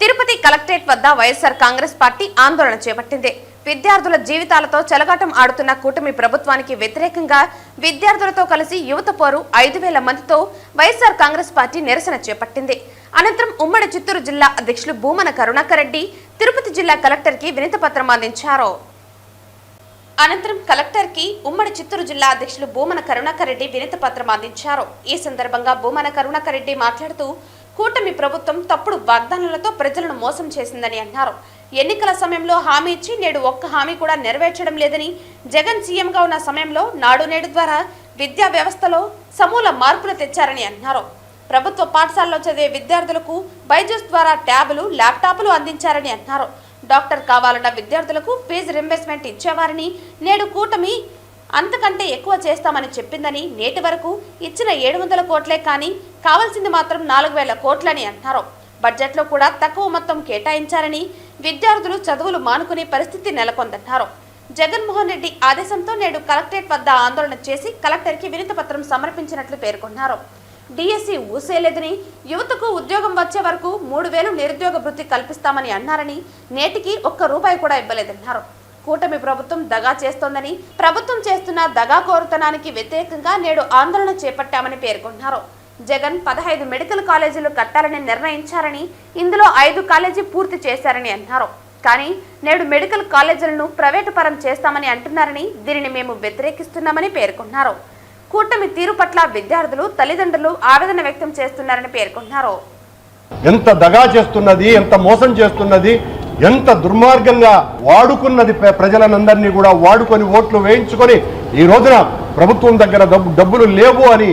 Tirupati collectorate వద్ద YSR Congress party ఆందోళన చేపట్టింది. విద్యార్థుల జీవితాలతో చెలగాటం ఆడుతున్న కూటమి ప్రభుత్వానికి వ్యతిరేకంగా విద్యార్థులతో కలిసి యువత పోరు ఐదు వేల మందితో వైఎస్ఆర్ కాంగ్రెస్ పార్టీ నిరసన చేపట్టింది. అనంతరం ఉమ్మడి చిత్తూరు జిల్లా అధ్యక్షులు భూమన కరుణాకర్ రెడ్డి తిరుపతి జిల్లా కలెక్టర్కి పత్రం అందించారు. అనంతరం కలెక్టర్కి ఉమ్మడి చిత్తూరు జిల్లా అధ్యక్షులు భూమన కరుణాకర్ రెడ్డి వినతి పత్రం అందించారు. ఈ సందర్భంగా భూమన కరుణాకర్ రెడ్డి మాట్లాడుతూ కూటమి ప్రభుత్వం తప్పుడు వాగ్దానాలతో ప్రజలను మోసం చేసిందని అన్నారు. ఎన్నికల సమయంలో హామీ ఇచ్చి నేడు ఒక్క హామీ కూడా నెరవేర్చడం లేదని జగన్ సీఎంగా ఉన్న సమయంలో నాడు నేడు ద్వారా విద్యా వ్యవస్థలో సమూల మార్పులు తెచ్చారని అన్నారు. ప్రభుత్వ పాఠశాలలో చదివే విద్యార్థులకు బైజూస్ ద్వారా ట్యాబులు ల్యాప్టాప్లు అందించారని అన్నారు. డాక్టర్ కావాలన్న విద్యార్థులకు ఫీజు రింబర్స్మెంట్ ఇచ్చేవారని నేడు కూటమి అంతకంటే ఎక్కువ చేస్తామని చెప్పిందని నేటి వరకు ఇచ్చిన ఏడు వందల కోట్లే కానీ కావాల్సింది మాత్రం నాలుగు వేల కోట్లని అంటున్నారు బడ్జెట్లో కూడా తక్కువ మొత్తం కేటాయించారని విద్యార్థులు చదువులు మానుకునే పరిస్థితి నెలకొందన్నారు జగన్మోహన్ రెడ్డి ఆదేశంతో నేడు కలెక్టరేట్ వద్ద ఆందోళన చేసి కలెక్టర్కి వినతిపత్రం సమర్పించినట్లు పేర్కొన్నారు. డిఎస్సి ఊసేలేదని యువతకు ఉద్యోగం వచ్చే వరకు మూడు వేలు నిరుద్యోగ వృత్తి కల్పిస్తామని అన్నారని నేటికి ఒక్క రూపాయి కూడా ఇవ్వలేదన్నారు. కూటమి ప్రభుత్వం దగా చేస్తోందని ప్రభుత్వం చేస్తున్న దగా కోరుతనానికి వ్యతిరేకంగా నేడు ఆందోళన చేపట్టామని పేర్కొన్నారు జగన్ పదహైదు మెడికల్ కాలేజీలు కట్టాలని నిర్ణయించారని ఇందులో ఐదు కాలేజీ పూర్తి చేశారని అన్నారు కానీ నేడు మెడికల్ కాలేజీలను ప్రైవేటు పరం చేస్తామని అంటున్నారని దీనిని మేము వ్యతిరేకిస్తున్నామని పేర్కొన్నారు కూటమి తీరు పట్ల విద్యార్థులు తల్లిదండ్రులు ఆవేదన వ్యక్తం చేస్తున్నారని పేర్కొన్నారు ఎంత దగా చేస్తున్నది ఎంత మోసం చేస్తున్నది ఎంత దుర్మార్గంగా వాడుకున్నది ప్ర- ప్రజలనందరినీ కూడా వాడుకొని ఓట్లు వేయించుకొని ఈ రోజున ప్రభుత్వం దగ్గర డబ్బు డబ్బులు లేవు అని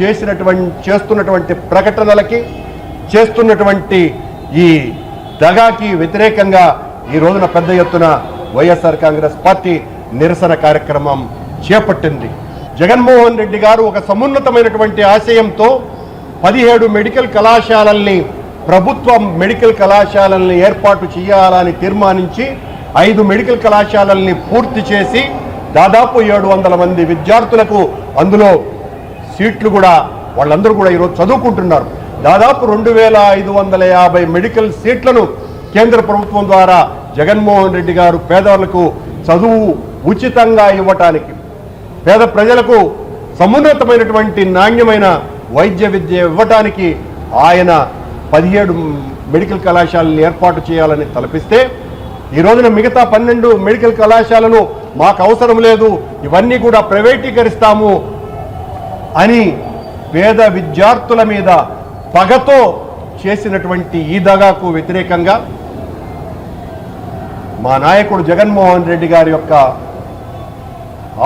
చేసినటువంటి చేస్తున్నటువంటి ప్రకటనలకి చేస్తున్నటువంటి ఈ దగాకి వ్యతిరేకంగా ఈ రోజున పెద్ద ఎత్తున వైఎస్ఆర్ కాంగ్రెస్ పార్టీ నిరసన కార్యక్రమం చేపట్టింది. జగన్మోహన్ రెడ్డి గారు ఒక సమున్నతమైనటువంటి ఆశయంతో పదిహేడు మెడికల్ కళాశాలల్ని ప్రభుత్వ మెడికల్ కళాశాలల్ని ఏర్పాటు చేయాలని తీర్మానించి ఐదు మెడికల్ కళాశాలల్ని పూర్తి చేసి దాదాపు ఏడు వందల మంది విద్యార్థులకు అందులో సీట్లు కూడా వాళ్ళందరూ కూడా ఈరోజు చదువుకుంటున్నారు. దాదాపు రెండు వేల ఐదు వందల యాభై మెడికల్ సీట్లను కేంద్ర ప్రభుత్వం ద్వారా జగన్మోహన్ రెడ్డి గారు పేదలకు చదువు ఉచితంగా ఇవ్వటానికి పేద ప్రజలకు సమున్నతమైనటువంటి నాణ్యమైన వైద్య విద్య ఇవ్వటానికి ఆయన పదిహేడు మెడికల్ కళాశాలను ఏర్పాటు చేయాలని తలపిస్తే ఈ రోజున మిగతా పన్నెండు మెడికల్ కళాశాలలు మాకు అవసరం లేదు ఇవన్నీ కూడా ప్రైవేటీకరిస్తాము అని పేద విద్యార్థుల మీద పగతో చేసినటువంటి ఈ దగాకు వ్యతిరేకంగా మా నాయకుడు జగన్మోహన్ రెడ్డి గారి యొక్క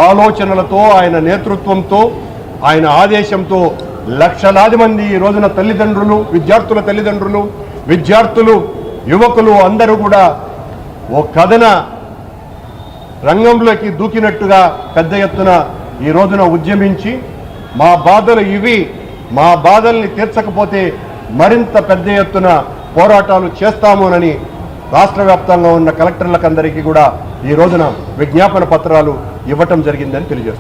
ఆలోచనలతో ఆయన నేతృత్వంతో ఆయన ఆదేశంతో లక్షలాది మంది ఈ రోజున తల్లిదండ్రులు విద్యార్థుల తల్లిదండ్రులు విద్యార్థులు యువకులు అందరూ కూడా ఓ కథన రంగంలోకి దూకినట్టుగా పెద్ద ఎత్తున ఈ రోజున ఉద్యమించి మా బాధలు ఇవి మా బాధల్ని తీర్చకపోతే మరింత పెద్ద ఎత్తున పోరాటాలు చేస్తామోనని రాష్ట్ర వ్యాప్తంగా ఉన్న కలెక్టర్లకందరికీ కూడా ఈ రోజున విజ్ఞాపన పత్రాలు ఇవ్వటం జరిగిందని తెలియజేస్తారు